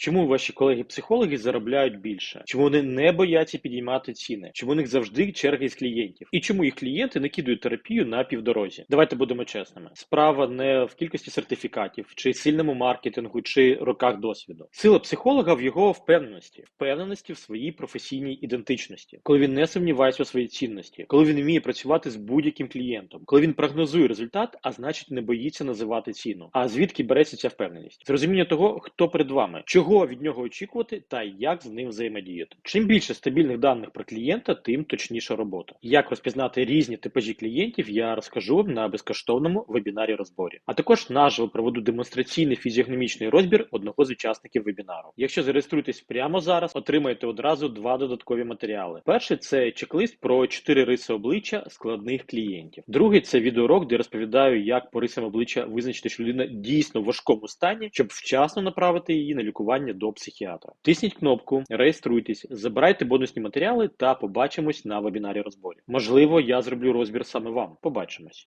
Чому ваші колеги-психологи заробляють більше? Чому вони не бояться підіймати ціни? Чому у них завжди черги з клієнтів? І чому їх клієнти не кидають терапію на півдорозі? Давайте будемо чесними. Справа не в кількості сертифікатів, чи сильному маркетингу, чи роках досвіду. Сила психолога в його впевненості, впевненості в своїй професійній ідентичності, коли він не сумнівається у своїй цінності, коли він вміє працювати з будь-яким клієнтом, коли він прогнозує результат, а значить не боїться називати ціну. А звідки береться ця впевненість? З розуміння того, хто перед вами, чого від нього очікувати, та як з ним взаємодіяти. Чим більше стабільних даних про клієнта, тим точніша робота. Як розпізнати різні типажі клієнтів, я розкажу на безкоштовному вебінарі розборі. А також наживо проведу демонстраційний фізіогномічний розбір одного з учасників вебінару. Якщо зареєструєтесь прямо зараз, отримаєте одразу два додаткові матеріали. Перший це чек-лист про чотири риси обличчя складних клієнтів. Другий це відеоурок, де розповідаю, як по рисам обличчя визначити, що людина дійсно в важкому стані, щоб вчасно направити її на лікування до психіатра. Тисніть кнопку, реєструйтесь, забирайте бонусні матеріали та побачимось на вебінарі розборі. Можливо, я зроблю розбір саме вам. Побачимось.